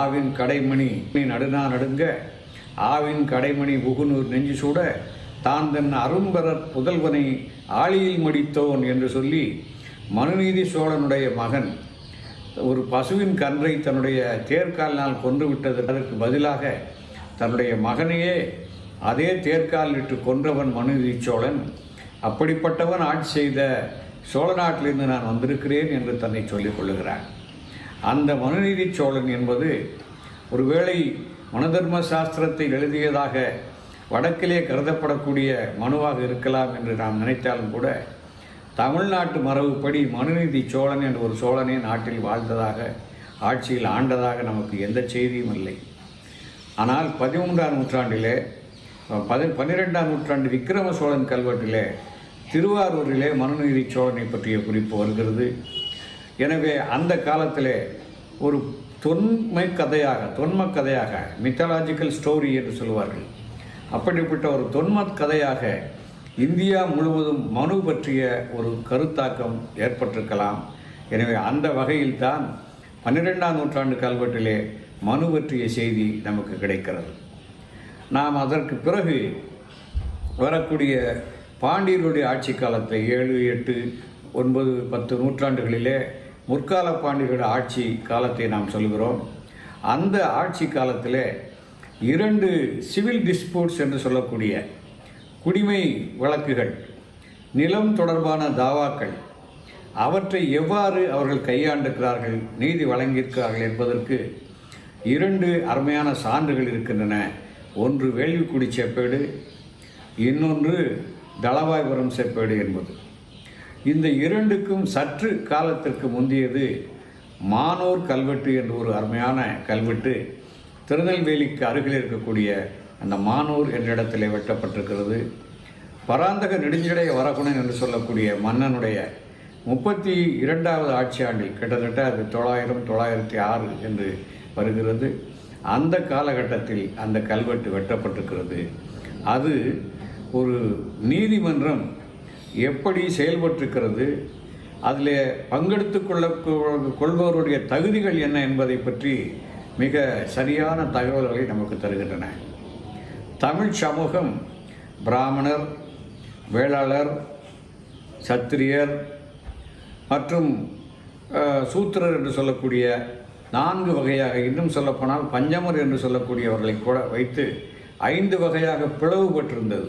ஆவின் கடைமணி நடுநா நடுங்க ஆவின் கடைமணி புகுநூர் நெஞ்சு சூட தான் தன் அரும்பரர் புதல்வனை ஆழியில் மடித்தோன் என்று சொல்லி மனுநீதி சோழனுடைய மகன் ஒரு பசுவின் கன்றை தன்னுடைய தேர்காலினால் கொன்று விட்டது அதற்கு பதிலாக தன்னுடைய மகனையே அதே தேர்கால் இட்டு கொன்றவன் மனுநீதி சோழன். அப்படிப்பட்டவன் ஆட்சி செய்த சோழ நாட்டிலிருந்து நான் வந்திருக்கிறேன் என்று தன்னை சொல்லிக் கொள்ளுகிறான். அந்த மனுநீதி சோழன் என்பது ஒருவேளை மனுதர்ம சாஸ்திரத்தை எழுதியதாக வடக்கிலே கருதப்படக்கூடிய மனுவாக இருக்கலாம் என்று நாம் நினைத்தாலும் கூட தமிழ்நாட்டு மரபுப்படி மனுநீதி சோழன் என்ற ஒரு சோழனே நாட்டில் வாழ்ந்ததாக ஆட்சியில் ஆண்டதாக நமக்கு எந்த செய்தியும் இல்லை. ஆனால் பதிமூன்றாம் நூற்றாண்டிலே பதி பன்னிரெண்டாம் நூற்றாண்டு விக்கிரம சோழன் கல்வெட்டிலே திருவாரூரிலே மனுநீதி சோழனை பற்றிய குறிப்பு வருகிறது. எனவே அந்த காலத்தில் ஒரு தொன்மை கதையாக தொன்ம கதையாக மித்தாலாஜிக்கல் ஸ்டோரி என்று சொல்வார்கள் அப்படிப்பட்ட ஒரு தொன்ம கதையாக இந்தியா முழுவதும் மனு பற்றிய ஒரு கருத்தாக்கம் ஏற்பட்டிருக்கலாம். எனவே அந்த வகையில்தான் பன்னிரெண்டாம் நூற்றாண்டு கல்வெட்டிலே மனு பற்றிய செய்தி நமக்கு கிடைக்கிறது. நாம் அதற்கு பிறகு வரக்கூடிய பாண்டியர்களுடைய ஆட்சி காலத்தை ஏழு எட்டு ஒன்பது பத்து நூற்றாண்டுகளிலே முற்கால பாண்டியர்களோட ஆட்சி காலத்தை நாம் சொல்கிறோம் அந்த ஆட்சி காலத்தில் இரண்டு சிவில் டிஸ்பியூட்ஸ் என்று சொல்லக்கூடிய குடிமை வழக்குகள் நிலம் தொடர்பான தாவாக்கள் அவற்றை எவ்வாறு அவர்கள் கையாண்டிருக்கிறார்கள் நீதி வழங்கியிருக்கிறார்கள் என்பதற்கு இரண்டு அருமையான சான்றுகள் இருக்கின்றன. ஒன்று வேள்விக்குடி செப்பேடு இன்னொன்று தளவாய்புரம் செப்பேடு என்பது. இந்த இரண்டுக்கும் சற்று காலத்திற்கு முந்தியது மானோர் கல்வெட்டு என்ற ஒரு அருமையான கல்வெட்டு. திருநெல்வேலிக்கு அருகில் இருக்கக்கூடிய அந்த மானூர் என்ற இடத்திலே வெட்டப்பட்டிருக்கிறது. பராந்தக நெடுஞ்சடைய வரகுணன் என்று சொல்லக்கூடிய மன்னனுடைய முப்பத்தி இரண்டாவது ஆட்சி ஆண்டில் கிட்டத்தட்ட அது தொள்ளாயிரம் தொள்ளாயிரத்தி ஆறு என்று வருகிறது. அந்த காலகட்டத்தில் அந்த கல்வெட்டு வெட்டப்பட்டிருக்கிறது. அது ஒரு நீதிமன்றம் எப்படி செயல்பட்டிருக்கிறது அதில் பங்கெடுத்து கொள்ள கொள்பவருடைய தகுதிகள் என்ன என்பதை பற்றி மிக சரியான தகவல்களை நமக்கு தருகின்றன. தமிழ் சமூகம் பிராமணர் வேளாளர் சத்திரியர் மற்றும் சூத்திரர் என்று சொல்லக்கூடிய நான்கு வகையாக இன்னும் சொல்லப்போனால் பஞ்சமர் என்று சொல்லக்கூடியவர்களை கூட வைத்து ஐந்து வகையாக பிளவுபட்டிருந்தது